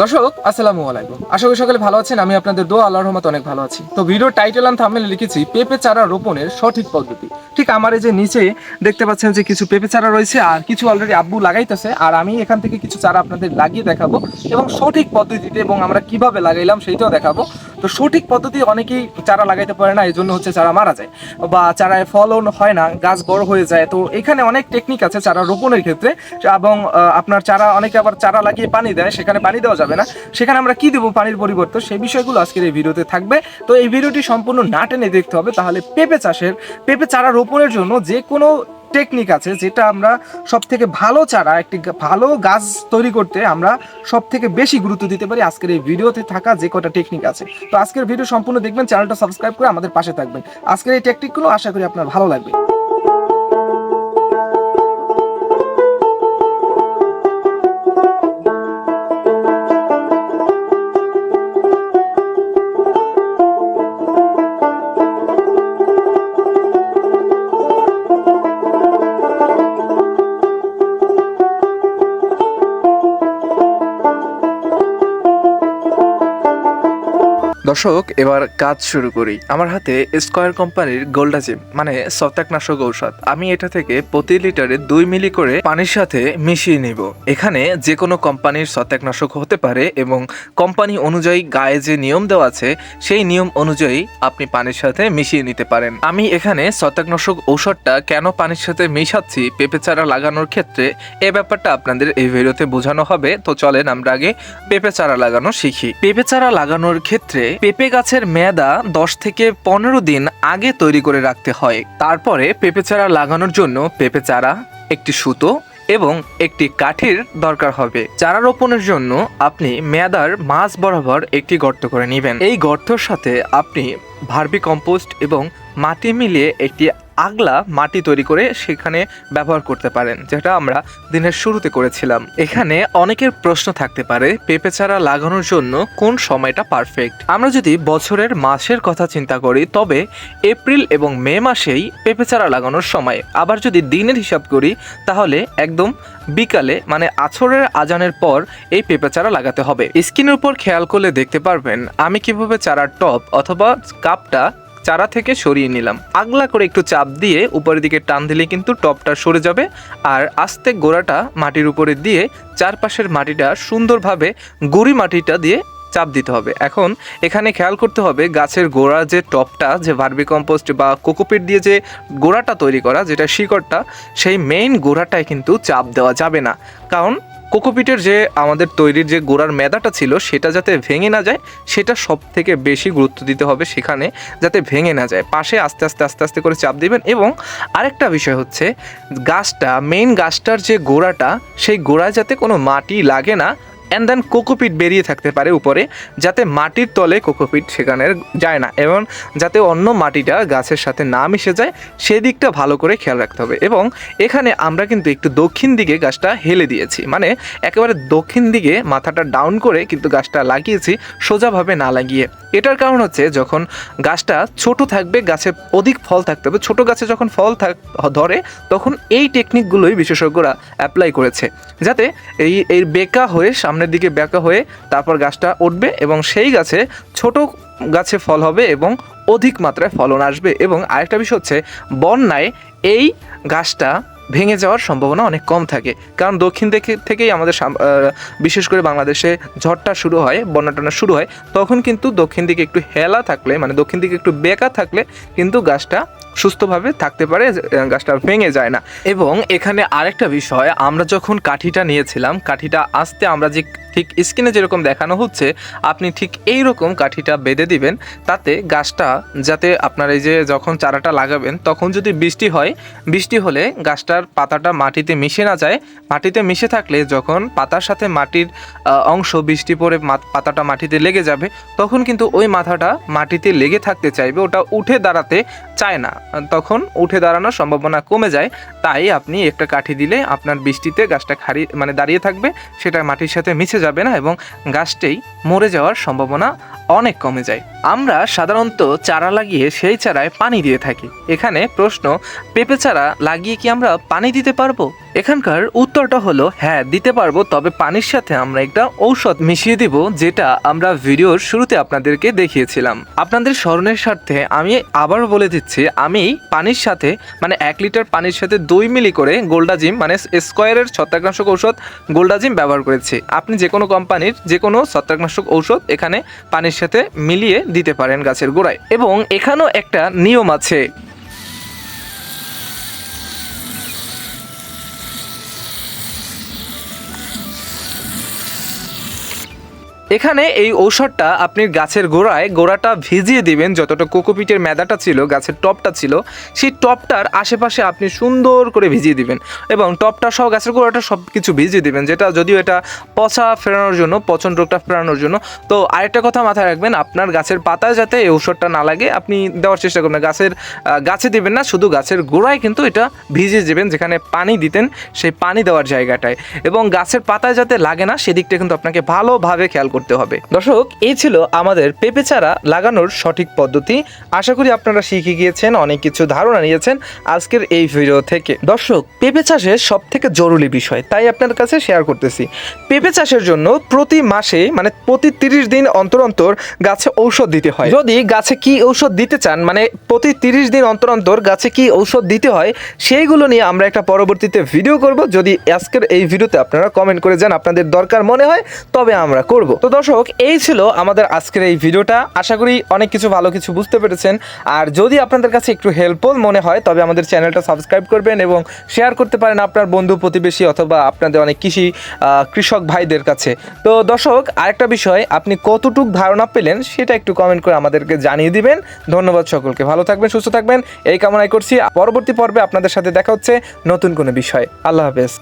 দর্শক, আসসালামু আলাইকুম। আশা করি সকলে ভালো আছেন আমি আপনাদের দোয়া, আল্লাহর রহমত অনেক ভালো আছি। তো ভিডিও টাইটেল আমি থামলে লিখেছি, পেঁপে চারা রোপণের সঠিক পদ্ধতি। ঠিক আমার এই যে নিচে দেখতে পাচ্ছেন যে কিছু পেঁপে চারা রয়েছে আর কিছু অলরেডি আব্বু লাগাইতেছে, আর আমি এখান থেকে কিছু চারা আপনাদের লাগিয়ে দেখাবো এবং সঠিক পদ্ধতিতে এবং আমরা কীভাবে লাগাইলাম সেইটাও দেখাবো। তো সঠিক পদ্ধতি অনেকেই চারা লাগাইতে পারে না এই জন্য হচ্ছে চারা মারা যায় বা চারায় ফলন হয় না, গাছ বড় হয়ে যায়। তো এখানে অনেক টেকনিক আছে চারা রোপণের ক্ষেত্রে এবং আপনার চারা, অনেকে আবার চারা লাগিয়ে পানি দেয়, সেখানে পানি দেওয়া যাবে না। সেখানে আমরা কি দেবো পানির পরিবর্তন সেই বিষয়গুলো আজকের এই ভিডিওতে থাকবে। তো এই ভিডিওটি সম্পূর্ণ না টেনে দেখতে হবে, তাহলে পেঁপে চাষের, পেঁপে চারা রোপণের জন্য যে কোনো টেকনিক আছে যেটা আমরা সব থেকে ভালো চারা, একটি ভালো গাছ তৈরি করতে আমরা সব থেকে বেশি গুরুত্ব দিতে পারি আজকের এই ভিডিওতে থাকা যে কটা টেকনিক আছে। তো আজকের ভিডিও সম্পূর্ণ দেখবেন, চ্যানেলটা সাবস্ক্রাইব করে আমাদের পাশে থাকবেন। আজকের এই টেকনিকগুলো আশা করি আপনার ভালো লাগবে। দর্শক, এবার কাজ শুরু করি। আমার হাতে স্কোয়ার কোম্পানির গোল্ডাজিম মানে ছত্রাকনাশক ঔষধ। আমি এটা থেকে প্রতি লিটারে দুই মিলি করে পানির সাথে মিশিয়ে নিব। এখানে যে কোনো কোম্পানির ছত্রাকনাশক হতে পারে এবং কোম্পানি অনুযায়ী গায়ে যে নিয়ম দেওয়া আছে, সেই নিয়ম অনুযায়ী আপনি পানির সাথে মিশিয়ে নিতে পারেন। আমি এখানে ছত্রাকনাশক ঔষধটা কেন পানির সাথে মিশাচ্ছি, পেঁপে চারা লাগানোর ক্ষেত্রে এ ব্যাপারটা আপনাদের এই ভিডিওতে বোঝানো হবে। তো চলেন আমরা আগে পেঁপে চারা লাগানো শিখি। পেঁপে চারা লাগানোর ক্ষেত্রে পেঁপে গাছের মেয়াদা দশ থেকে পনেরো দিন আগে তৈরি করে রাখতে হয়। তারপরে পেঁপে চারা লাগানোর জন্য পেঁপে চারা, একটি সুতো এবং একটি কাঠির দরকার হবে। চারা রোপণের জন্য আপনি মেয়াদার মাছ বরাবর একটি গর্ত করে নেবেন। এই গর্তর সাথে আপনি ভার্মি কম্পোস্ট এবং মাটি মিলিয়ে একটি আগলা মাটি তৈরি করে সেখানে ব্যবহার করতে পারেন, যেটা আমরা দিনের শুরুতে করেছিলাম। এখানে অনেকের প্রশ্ন থাকতে পারে, পেঁপে চারা লাগানোর জন্য কোন সময়টা পারফেক্ট আমরা যদি বছরের মাসের কথা চিন্তা করি, তবে এপ্রিল এবং মে মাসেই পেঁপে চারা লাগানোর সময়। আবার যদি দিনের হিসাব করি, তাহলে একদম বিকালে মানে আছরের আজানের পর এই পেঁপে চারা লাগাতে হবে। স্কিনের উপর খেয়াল করলে দেখতে পারবেন, আমি কীভাবে চারার টপ অথবা কাপটা চারা থেকে সরিয়ে নিলাম। আগলা করে একটু চাপ দিয়ে উপরের দিকে টান দিলে কিন্তু টপটা সরে যাবে আর আস্তে গোড়াটা মাটির উপরে দিয়ে চারপাশের মাটিটা সুন্দরভাবে গুড়ি মাটিটা দিয়ে চাপ দিতে হবে। এখন এখানে খেয়াল করতে হবে গাছের গোড়া যে টপটা, যে ভার্মি কম্পোস্ট বা কোকোপিট দিয়ে যে গোড়াটা তৈরি করা, যেটা শিকড়টা, সেই মেইন গোড়াটায় কিন্তু চাপ দেওয়া যাবে না। কারণ কোকোপিটের যে আমাদের তৈরির যে গোড়ার মেদাটা ছিল, সেটা যাতে ভেঙে না যায়, সেটা সব থেকে বেশি গুরুত্ব দিতে হবে সেখানে, যাতে ভেঙে না যায়। পাশে আস্তে আস্তে আস্তে আস্তে করে চাপ দিবেন এবং আরেকটা বিষয় হচ্ছে, গাছটা মেইন গাছটার যে গোড়াটা, সেই গোড়ায় যাতে কোনো মাটি লাগে না অ্যান্ড দেন কোকোপিট বেরিয়ে থাকতে পারে উপরে, যাতে মাটির তলে কোকোপিট সেখানে যায় না এবং যাতে অন্য মাটিটা গাছের সাথে না মিশে যায়, সেদিকটা ভালো করে খেয়াল রাখতে হবে। এবং এখানে আমরা কিন্তু একটু দক্ষিণ দিকে গাছটা হেলে দিয়েছি। মানে একেবারে দক্ষিণ দিকে মাথাটা ডাউন করে কিন্তু গাছটা লাগিয়েছি, সোজাভাবে না লাগিয়ে। এটার কারণ হচ্ছে যখন গাছটা ছোট থাকবে, গাছে অধিক ফল থাকতে হবে। ছোট গাছে যখন ফল থাক, ধরে, তখন এই টেকনিকগুলোই বিশেষজ্ঞরা অ্যাপ্লাই করেছে। যাতে এই এই বেকা হয়ে সামনের দিকে বেঁকা হয়ে তারপর গাছটা উঠবে এবং সেই গাছে ছোট গাছে ফল হবে এবং অধিক মাত্রায় ফলন আসবে। এবং আরেকটা বিষয় হচ্ছে, বন্যায় এই গাছটা ভেঙে যাওয়ার সম্ভাবনা অনেক কম থাকে। কারণ দক্ষিণ দিকে থেকেই আমাদের বিশেষ করে বাংলাদেশে ঝড়টা শুরু হয়, বন্যা টন্যা শুরু হয়, তখন কিন্তু দক্ষিণ দিকে একটু হেলা থাকলে মানে দক্ষিণ দিকে একটু বেকা থাকলে কিন্তু গাছটা সুস্থভাবে থাকতে পারে গাছটা ভেঙে যায় না। এবং এখানে আরেকটা বিষয়, আমরা যখন কাঠিটা নিয়েছিলাম, কাঠিটা আসতে আমরা যে, ঠিক স্ক্রিনে যেরকম দেখানো হচ্ছে, আপনি ঠিক এই রকম কাঠিটা বেঁধে দিবেন, তাতে গাছটা যাতে আপনার এই যে যখন চারাটা লাগাবেন, তখন যদি বৃষ্টি হয়, বৃষ্টি হলে গাছটার পাতাটা মাটিতে মিশে না যায়, মাটিতে মিশে থাকলে যখন পাতার সাথে মাটির অংশ বৃষ্টি পড়ে পাতাটা মাটিতে লেগে যাবে, তখন কিন্তু ওই মাথাটা মাটিতে লেগে থাকতে চাইবে, ওটা উঠে দাঁড়াতে চায় না। তখন উঠে দাঁড়ানোর সম্ভাবনা কমে যায়, তাই আপনি একটা কাঠি দিলে আপনার বৃষ্টিতে গাছটা খারি মানে দাঁড়িয়ে থাকবে, সেটা মাটির সাথে মিশে যাবে না এবং গাছটাই মরে যাওয়ার সম্ভাবনা অনেক কমে যায়। আমরা সাধারণত চারা লাগিয়ে সেই চারায় পানি দিয়ে থাকি। এখানে প্রশ্ন, পেঁপে চারা লাগিয়ে কি আমরা পানি দিতে পারব? এখানকার উত্তরটা হলো হ্যাঁ দিতে পারব, তবে পানির সাথে আমরা একটা ঔষধ মিশিয়ে দিব, যেটা আমরা ভিডিওর শুরুতে আপনাদেরকে দেখিয়েছিলাম। আপনাদের স্মরণের স্বার্থে আমি আবার বলে দিচ্ছি, আমি পানির সাথে মানে এক লিটার পানির সাথে দুই মিলি করে গোল্ডাজিম মানে স্কোয়ারের ছত্রাকনাশক ঔষধ গোল্ডাজিম ব্যবহার করেছি। আপনি যে কোনো কোম্পানির যে কোনো ছত্রাকনাশক ঔষধ এখানে পানির সাথে মিলিয়ে দিতে পারেন গাছের গোড়ায়। এবং এখানেও একটা নিয়ম আছে এখানে এই ঔষধটা আপনি গাছের গোড়ায়, গোড়াটা ভিজিয়ে দিবেন যতটা কোকোপিটের মেদাটা ছিল, গাছের টপটা ছিল, সেই টপটার আশেপাশে আপনি সুন্দর করে ভিজিয়ে দিবেন এবং টপটা সহ গাছের গোড়াটা সব কিছু ভিজিয়ে দিবেন, যেটা যদিও এটা পচা ফেরানোর জন্য, পচন রোগটা ফেরানোর জন্য। তো আরেকটা কথা মাথায় রাখবেন, আপনার গাছের পাতায় যাতে এই ঔষধটা না লাগে, আপনি দেওয়ার চেষ্টা করবেন গাছের গাছে দিবেন না, শুধু গাছের গোড়ায় কিন্তু এটা ভিজিয়ে দেবেন, যেখানে পানি দিতেন, সেই পানি দেওয়ার জায়গাটায়। এবং গাছের পাতায় যাতে লাগে না, সেদিকটা কিন্তু আপনাকে ভালোভাবে খেয়াল করতে হবে। দর্শক, এই ছিল আমাদের পেঁপে চারা লাগানোর সঠিক পদ্ধতি। আশা করি আপনারা শিখে গিয়েছেন, অনেক কিছু ধারণা নিয়েছেন আজকের এই ভিডিও থেকে। দর্শক, পেঁপে চাষের সব থেকে জরুরি বিষয়, তাই আপনার কাছে শেয়ার করতেছি। পেঁপে চাষের জন্য প্রতি মাসে মানে প্রতি তিরিশ দিন অন্তর অন্তর গাছে ঔষধ দিতে হয়। যদি গাছে কি ঔষধ দিতে চান মানে প্রতি তিরিশ দিন অন্তর অন্তর গাছে কি ঔষধ দিতে হয়, সেইগুলো নিয়ে আমরা একটা পরবর্তীতে ভিডিও করব। যদি আজকের এই ভিডিওতে আপনারা কমেন্ট করে যান, আপনাদের দরকার মনে হয়, তবে আমরা করব। তো দর্শক, এই ছিল আমাদের আজকের এই ভিডিওটা। আশা করি অনেক কিছু ভালো কিছু বুঝতে পেরেছেন। আর যদি আপনাদের কাছে একটু হেল্পফুল মনে হয়, তবে আমাদের চ্যানেলটা সাবস্ক্রাইব করবেন এবং শেয়ার করতে পারেন আপনার বন্ধু, প্রতিবেশী অথবা আপনাদের অনেক কৃষি কৃষক ভাইদের কাছে। তো দর্শক, আরেকটা বিষয়, আপনি কতটুক ধারণা পেলেন সেটা একটু কমেন্ট করে আমাদেরকে জানিয়ে দিবেন। ধন্যবাদ সকলকে। ভালো থাকবেন, সুস্থ থাকবেন। এই কামনাই করছি। পরবর্তী পর্বে আপনাদের সাথে দেখা হচ্ছে নতুন কোনো বিষয়। আল্লাহ হাফেজ।